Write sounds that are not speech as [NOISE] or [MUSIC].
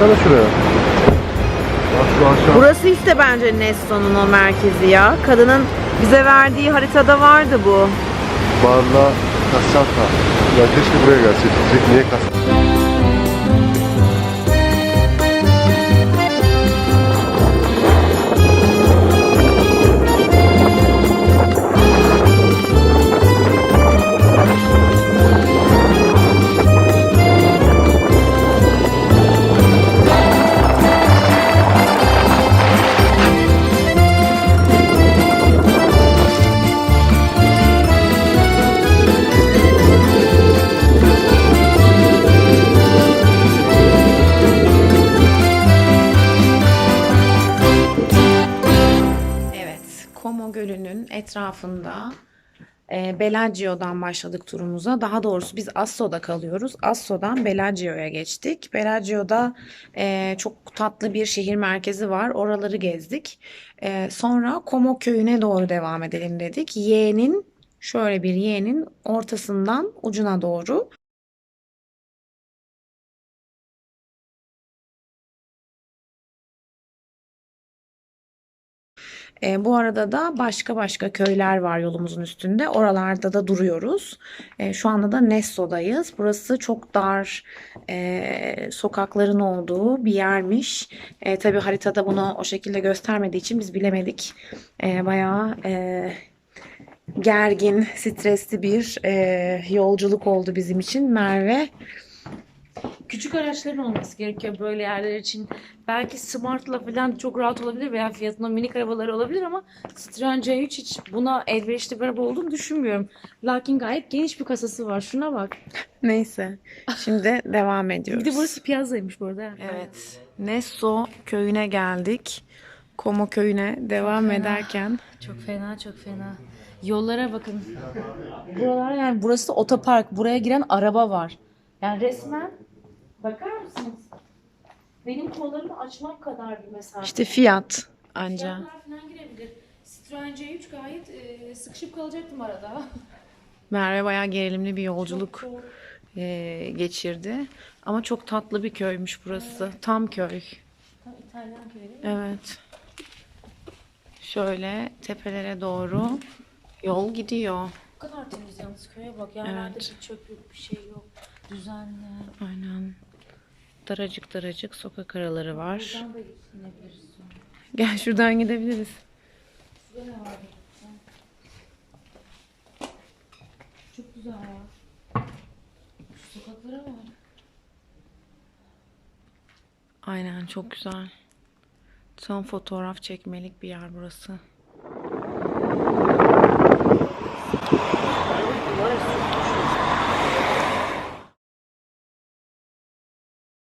baksana şuraya. Bak şu aşağı. Burası işte bence Nesso'nun o merkezi ya. Kadının bize verdiği haritada vardı bu. Barla Kasata. Ya keşke buraya gelseydik. Niye Kasata? Etrafında e, Bellagio'dan başladık turumuza. Daha doğrusu biz Asso'da kalıyoruz. Asso'dan Bellagio'ya geçtik. Bellagio'da e, çok tatlı bir şehir merkezi var. Oraları gezdik. E, sonra Como köyüne doğru devam edelim dedik. Y'nin şöyle bir Y'nin ortasından ucuna doğru. E, bu arada da başka başka köyler var yolumuzun üstünde. Oralarda da duruyoruz. E, şu anda da Nesso'dayız. Burası çok dar e, sokakların olduğu bir yermiş. E, tabii haritada bunu o şekilde göstermediği için biz bilemedik. E, bayağı e, gergin, stresli bir e, yolculuk oldu bizim için. Merve Küçük araçların olması gerekiyor böyle yerler için. Belki Smart'la falan çok rahat olabilir veya fiyatında minik arabaları olabilir ama Citroen C3 hiç buna elverişli bir araba olduğunu düşünmüyorum. Lakin gayet geniş bir kasası var. Şuna bak. neyse. Şimdi [LAUGHS] devam Bir ediyoruz. de burası piyazaymış bu arada. Evet. Nesso köyüne geldik. Como köyüne devam fena. ederken Çok fena çok fena. Yollara bakın. Buralar yani burası otopark. Buraya giren araba var. Yani resmen? Benim kollarımı açmak kadar bir mesafe. işte fiyat anca. Fiyatlar falan girebilir. Citroen C3 gayet e, sıkışıp kalacaktım arada. [LAUGHS] Merve bayağı gerilimli bir yolculuk Çok- e, geçirdi. Ama çok tatlı bir köymüş burası. Tam köy. Tam İtalyan köyü. Evet. Şöyle tepelere doğru yol gidiyor. Bu kadar temiz yalnız köye bak. Yerlerde Evet. bir çöp yok, bir şey yok. Düzenli. Aynen daracık daracık sokak araları var. Gel şuradan gidebiliriz. Çok güzel ya. Sokaklara var. Aynen çok güzel. Tam fotoğraf çekmelik bir yer burası.